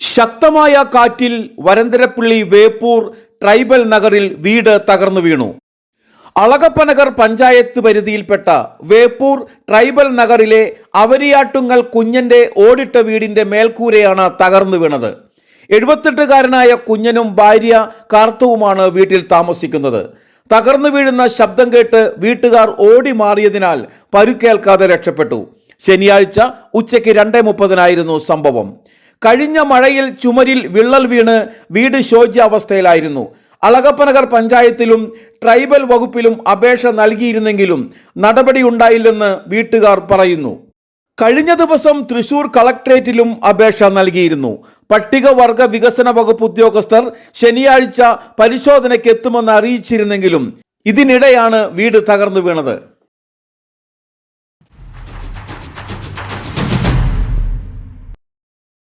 ശക്തമായ കാറ്റിൽ വരന്തരപ്പള്ളി വേപ്പൂർ ട്രൈബൽ നഗറിൽ വീട് തകർന്നു വീണു. അളകപ്പനഗർ പഞ്ചായത്ത് പരിധിയിൽപ്പെട്ട വേപ്പൂർ ട്രൈബൽ നഗറിലെ അവരിയാട്ടുങ്ങൽ കുഞ്ഞന്റെ ഓടിട്ട വീടിന്റെ മേൽക്കൂരയാണ് തകർന്നു വീണത്. എഴുപത്തെട്ടുകാരനായ കുഞ്ഞനും ഭാര്യ കാർത്തവുമാണ് വീട്ടിൽ താമസിക്കുന്നത്. തകർന്നു വീഴുന്ന ശബ്ദം കേട്ട് വീട്ടുകാർ ഓടി മാറിയതിനാൽ പരുക്കേൽക്കാതെ രക്ഷപ്പെട്ടു. ശനിയാഴ്ച ഉച്ചയ്ക്ക് രണ്ടേ മുപ്പതിനായിരുന്നു സംഭവം. കഴിഞ്ഞ മഴയിൽ ചുമരിൽ വിള്ളൽ വീണ് വീട് ശോച്യാവസ്ഥയിലായിരുന്നു. അളകപ്പനഗർ പഞ്ചായത്തിലും ട്രൈബൽ വകുപ്പിലും അപേക്ഷ നൽകിയിരുന്നെങ്കിലും നടപടിയുണ്ടായില്ലെന്ന് വീട്ടുകാർ പറയുന്നു. കഴിഞ്ഞ ദിവസം തൃശൂർ കളക്ട്രേറ്റിലും അപേക്ഷ നൽകിയിരുന്നു. പട്ടികവർഗ വികസന വകുപ്പ് ഉദ്യോഗസ്ഥർ ശനിയാഴ്ച പരിശോധനയ്ക്ക് എത്തുമെന്ന് അറിയിച്ചിരുന്നെങ്കിലും ഇതിനിടെയാണ് വീട് തകർന്നു വീണത്.